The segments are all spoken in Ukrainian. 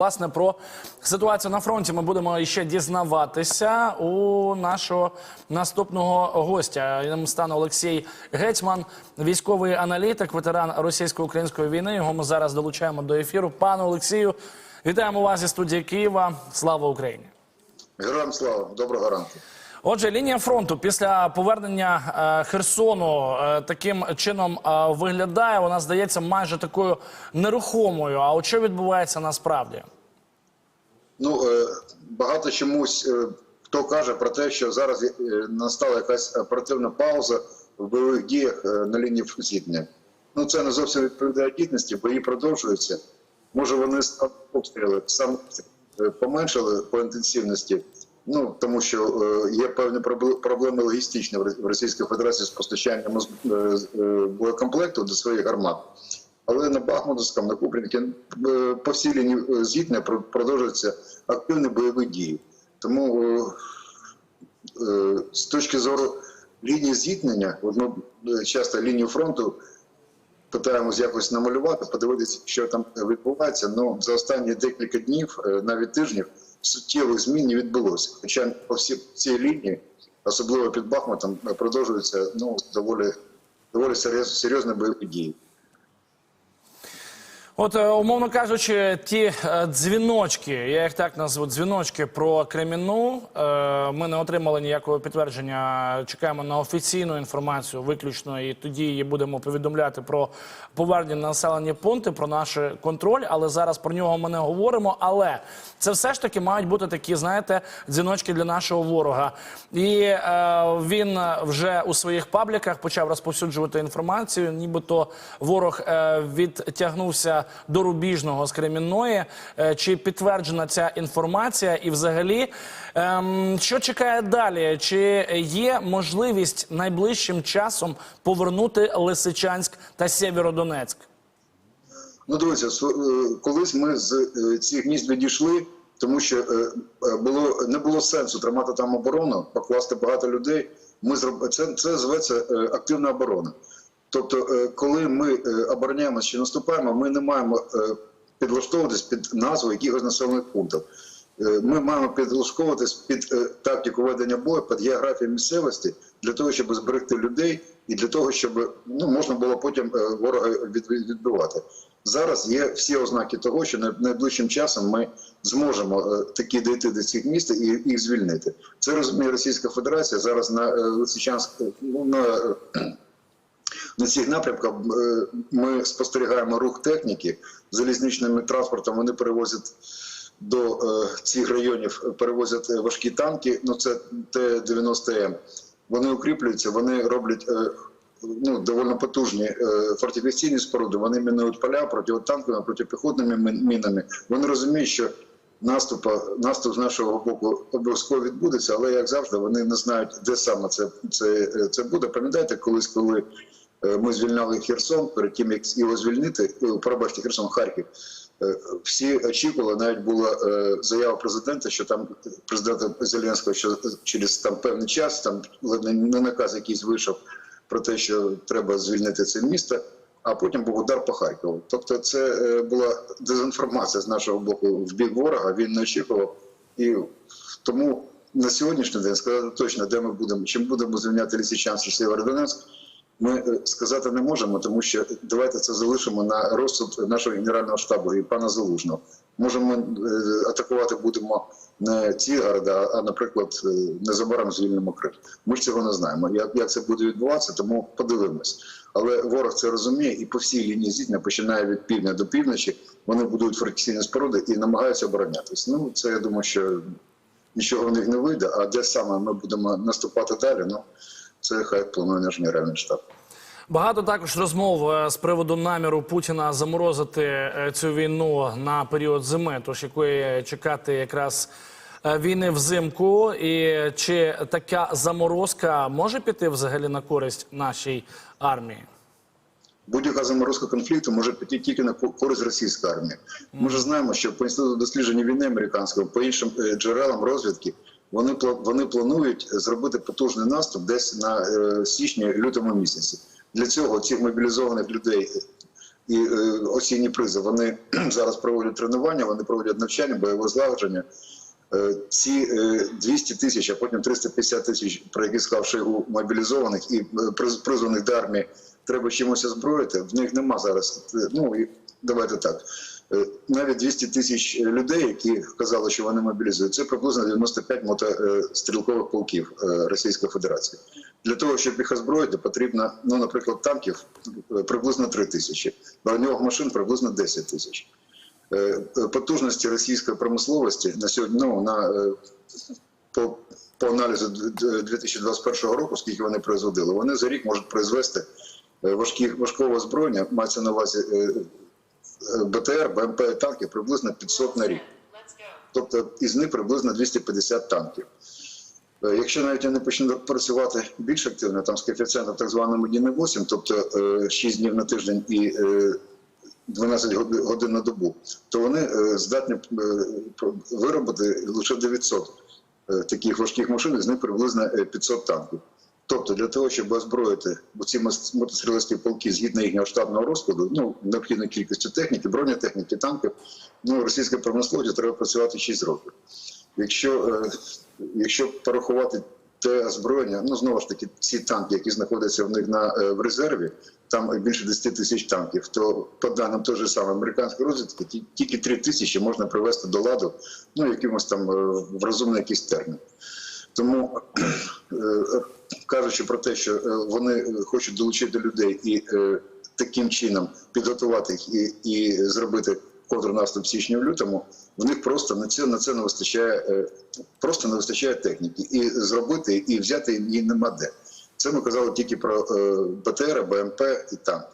Власне, про ситуацію на фронті ми будемо ще дізнаватися у нашого наступного гостя. Ним стане Олексій Гетьман, військовий аналітик, ветеран російсько-української війни. Його ми зараз долучаємо до ефіру. Пане Олексію, вітаємо вас зі студії Києва. Слава Україні! Героям слава, доброго ранку. Отже, лінія фронту після повернення е, Херсону е, таким чином е, виглядає. Вона здається майже такою нерухомою. А от що відбувається насправді? Ну багато чомусь хто каже про те, що зараз настала якась оперативна пауза в бойових діях на лінії зіткнення. Ну це не зовсім відповідає дійсності, бої продовжуються. Може, вони обстріли сам е, поменшили по інтенсивності. Ну тому що е, є певні пробл- проблеми логістичні в Ро- в Російській Федерації з постачанням е, е, боєкомплекту до своїх гармат. Але на Бахмутському, на Купринці, е, по всій лінії зіткнення про- продовжуються активні бойові дії. Тому з точки зору лінії зіткнення, ми часто лінію фронту питаємось якось намалювати, подивитися, що там відбувається. Ну за останні декілька днів, навіть тижнів, суттєвих змін не відбулося. Хоча по всій цій лінії, особливо під Бахмутом, продовжуються ну доволі доволі серйозні бойові дії. От, е, умовно кажучи, ті е, дзвіночки, я їх так назву, дзвіночки про Кремінну. е, Ми не отримали ніякого підтвердження. Чекаємо на офіційну інформацію виключно, і тоді будемо повідомляти про повернення на населені пункти, про наш контроль. Але зараз про нього ми не говоримо. Але це все ж таки мають бути такі, знаєте, дзвіночки для нашого ворога. І е, він вже у своїх пабліках почав розповсюджувати інформацію, нібито ворог е, відтягнувся до рубіжного з Кремінної. Е, чи підтверджена ця інформація? І взагалі, ем, що чекає далі? Чи є можливість найближчим часом повернути Лисичанськ та Сєвєродонецьк? Ну, св- е, колись ми з е, цих міст відійшли, тому що було не було сенсу тримати там оборону, покласти багато людей. Ми зроб... це, це зветься активна оборона. Тобто, е, коли ми е, обороняємося чи наступаємо, ми не маємо е, підлаштовуватись під назву якихось населених пунктів. Ми маємо підлаштовуватись під тактику ведення бою, під географію місцевості для того, щоб зберегти людей і для того, щоб ну можна було потім ворога від- від- відбивати. Зараз є всі ознаки того, що най- найближчим часом ми зможемо таки дійти до цих міст і їх звільнити. Це розуміє Російська Федерація зараз на Лисичанськ, ну, на на цих напрямках е, ми спостерігаємо рух техніки залізничними транспортом. Вони перевозять до е, цих районів, перевозять важкі танки. Ну це Т-90М. Вони укріплюються, вони роблять е, ну, доволі потужні фортифікаційні споруди. Вони мінують поля протитанковими, протипіхотними мінами. Вони розуміють, що наступа, наступ з нашого боку обов'язково відбудеться, але як завжди, вони не знають, де саме це, це, це буде. Пам'ятаєте, колись, коли ми звільняли Херсон, перед тим як його звільнити, е, пробачте, Херсон, Харків. е, Всі очікували, навіть була е, заява президента, що там президента Зеленського, що через там певний час, там не наказ якийсь вийшов про те, що треба звільнити це місто. А потім був удар по Харкову. Тобто, це е, була дезінформація з нашого боку в бік ворога. Він не очікував, і тому на сьогоднішній день сказати точно, де ми будемо, чим будемо звільняти Лісичанськ і Сєвєродонецьк, ми е, сказати не можемо, тому що давайте це залишимо на розсуд нашого генерального штабу і пана Залужного. Можемо е, атакувати будемо не ці города, а наприклад, е, незабаром звільнимо Крим. Ми ж цього не знаємо. Як, як це буде відбуватися, тому подивимось. Але ворог це розуміє, і по всій лінії зіткнення, починає від півдня до півночі, вони будують фортифікаційні споруди і намагаються оборонятись. Ну це я думаю, що нічого в них не вийде. А де саме ми будемо наступати далі? Ну це хай планує наш генеральний штаб. Багато також розмов е, з приводу наміру Путіна заморозити е, цю війну на період зими, тож якої чекати якраз е, війни взимку. І чи така заморозка може піти взагалі на користь нашій армії? Будь-яка заморозка конфлікту може піти тільки на користь російської армії. Ми вже знаємо, що по інституту дослідження війни американського, по іншим джерелам розвідки, вони вони планують зробити потужний наступ десь на е, січні-лютому місяці. Для цього цих мобілізованих людей і е, осінні призи. Вони зараз проводять тренування, вони проводять навчання, бойове злагодження. Е, Ці е, 200 тисяч, а потім 350 тисяч, про які сказав Шойгу, мобілізованих і приз- призваних до армії, треба чимось озброїти. В них нема зараз. Ну і давайте так. Е, Навіть 200 тисяч людей, які казали, що вони мобілізують, це приблизно 95 мотострілкових полків е, Російської Федерації. Для того, щоб їх озброїти, потрібно, ну, наприклад, танків е, приблизно 3 тисячі, броньових машин приблизно 10 тисяч. Е, е, Потужності російської промисловості на сьогодні ну, на, е, по, по аналізу д- д- 2021 року, скільки вони производили, вони за рік можуть произвести е, важкі, важкого озброєння, мається на увазі е, е, БТР, БМП і танки приблизно 500 на рік. Тобто із них приблизно 250 танків. Е, Якщо навіть вони почнуть працювати більш активно, там з коефіцієнтом так званим 1,8, тобто е, 6 днів на тиждень і е, 12 годин на добу, то вони е, здатні е, виробити лише 900 е, таких важких машин, з них приблизно е, 500 танків. Тобто для того, щоб озброїти ці мотострілецькі полки згідно їхнього штатного розкладу, ну необхідною кількістю техніки, бронетехніки, танків, ну російська промисловість треба працювати 6 років. Якщо, е, якщо порахувати те озброєння, ну знову ж таки, ці танки, які знаходяться в них на е, в резерві, там більше 10 тисяч танків. То по даним той же самої американської розвідки, тільки 3 тисячі можна привести до ладу, ну якимось там е, в розумний якийсь термін. Тому е, кажучи про те, що е, вони е, хочуть долучити людей і е, таким чином підготувати їх і, і зробити контрнаступ в січні в лютому, в них просто на це на це не вистачає, е, просто не вистачає техніки. І зробити, і взяти її нема де. Це ми казали тільки про е, БТР, БМП і танк.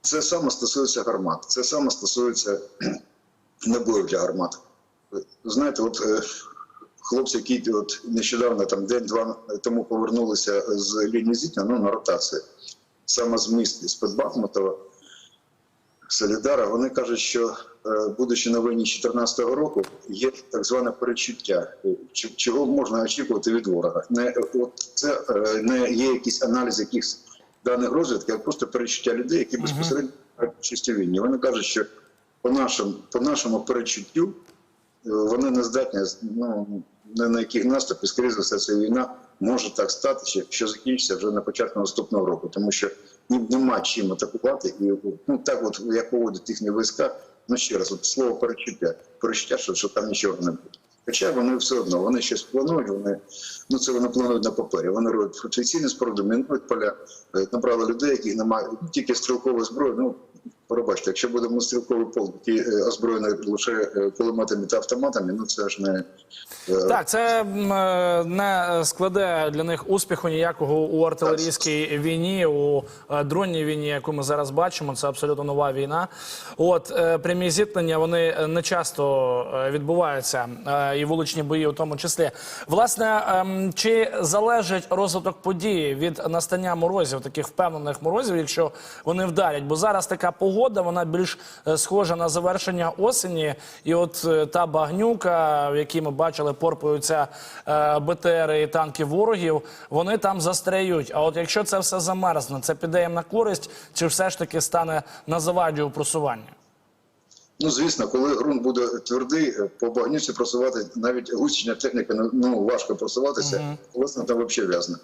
Це саме стосується гармат. Це саме стосується набоїв для гармат. Знаєте, от е, хлопці, які от нещодавно, там день-два тому повернулися з лінії зіткнення, ну на ротації, саме з міст з Бахмутова, Солідара, вони кажуть, що е, будучи на війні 2014 року, є так зване перечуття, е, чого можна очікувати від ворога. Не от це е, не є якийсь аналіз якихось даних розвідки, а просто перечуття людей, які безпосередньо у війні. Вони кажуть, що по нашому, по нашому перечуттю вони не здатні ну, не на яких наступів, скоріше за все, ця війна може так статися, що закінчиться вже на початку наступного року, тому що їм нема чим атакувати, і ну так, от як поводять їхні війська. Ну ще раз, от слово перечуття, перечуття, що, що там нічого не буде. Хоча вони все одно, вони щось планують, вони ну це вони планують на папері. Вони роблять фортифікаційні споруди, мінують поля, е, набрали людей, яких немає, тільки стрілкової зброї. Ну пробачте, якщо буде стрілковий полк, е, озброєний лише е, кулеметами та автоматами, ну це ж не е, Так, це не складе для них успіху ніякого у артилерійській війні, у дронній війні, яку ми зараз бачимо. Це абсолютно нова війна. От прямі зіткнення вони не часто відбуваються, і вуличні бої, у тому числі. Власне, ем, чи залежить розвиток події від настання морозів, таких впевнених морозів, якщо вони вдарять? Бо зараз така погода, вона більш е, схожа на завершення осені, і от е, та багнюка, в якій ми бачили, порпаються е, БТРи і танки ворогів, вони там застряють. А от якщо це все замерзне, це піде їм на користь, чи все ж таки стане на заваді у просуванні? Ну, звісно, коли ґрунт буде твердий, по багнюці просувати навіть гусічна техніка ну, ну, важко просуватися, власне, там взагалі в'язне.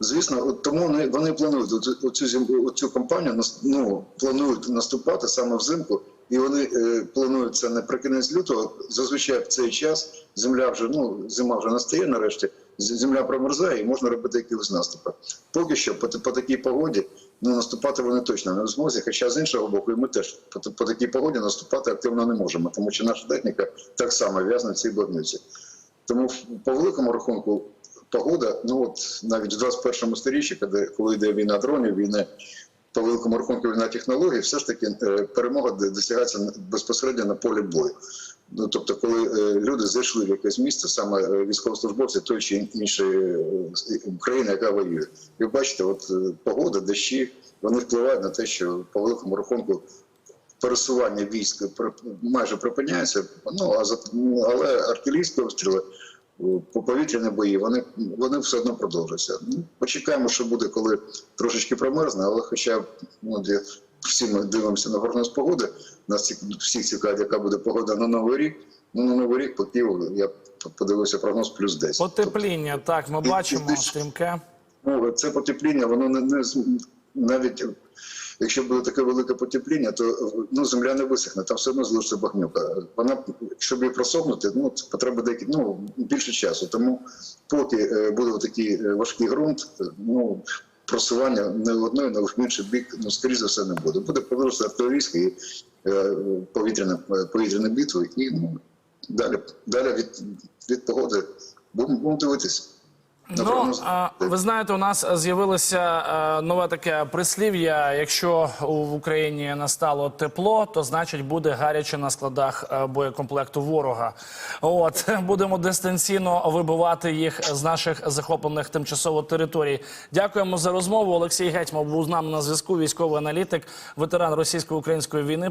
Звісно, от тому вони, вони планують оцю, оцю кампанію ну, планують наступати саме взимку, і вони е, планують це наприкінець лютого. Зазвичай в цей час земля вже ну зима вже настає нарешті. Земля промерзає і можна робити якісь наступи. Поки що по, по такій погоді ну наступати вони точно не в змозі. Хоча з іншого боку, і ми теж по, по такій погоді наступати активно не можемо, тому що наша техніка так само в'язана в цій багниці. Тому по великому рахунку погода, ну от навіть в 21 сторіччі, коли, коли йде війна дронів, війна по великому рахунку війна технологій, все ж таки е, перемога досягається безпосередньо на полі бою. Ну тобто, коли е, люди зайшли в якесь місце, саме е, військовослужбовці той чи іншої країни, яка воює, і ви бачите, от погода, дощі, вони впливають на те, що по великому рахунку пересування військ майже припиняється. Ну але артилерійські обстріли повітряні бої вони, вони все одно продовжуються. Ну, почекаємо, що буде, коли трошечки промерзне, але хоча ну, всі ми дивимося на прогноз погоди. Нас всіх цікавить, яка буде погода на новий рік. Ну на новий рік по Києву я подивився прогноз плюс 10. Потепління, так, ми і- бачимо стрімке. Це потепління, воно не, не навіть якщо буде таке велике потепління, то ну, земля не висохне, там все одно залишиться багнюка. Вона, щоб її просохнути, ну потреба деякі, ну, більше часу. Тому поки е, буде такий е, важкий ґрунт, е, ну просування не одної, не в інший бік, ну скоріш за все не буде. Буде просто артилерійська і повітряна повітряна битва, і ну далі, далі від, від погоди будемо дивитися. Ну, а, ви знаєте, у нас з'явилося е, нове таке прислів'я. Якщо в Україні настало тепло, то значить буде гаряче на складах е, боєкомплекту ворога. От будемо дистанційно вибивати їх з наших захоплених тимчасово територій. Дякуємо за розмову. Олексій Гетьман був з нами на зв'язку. Військовий аналітик, ветеран російсько-української війни.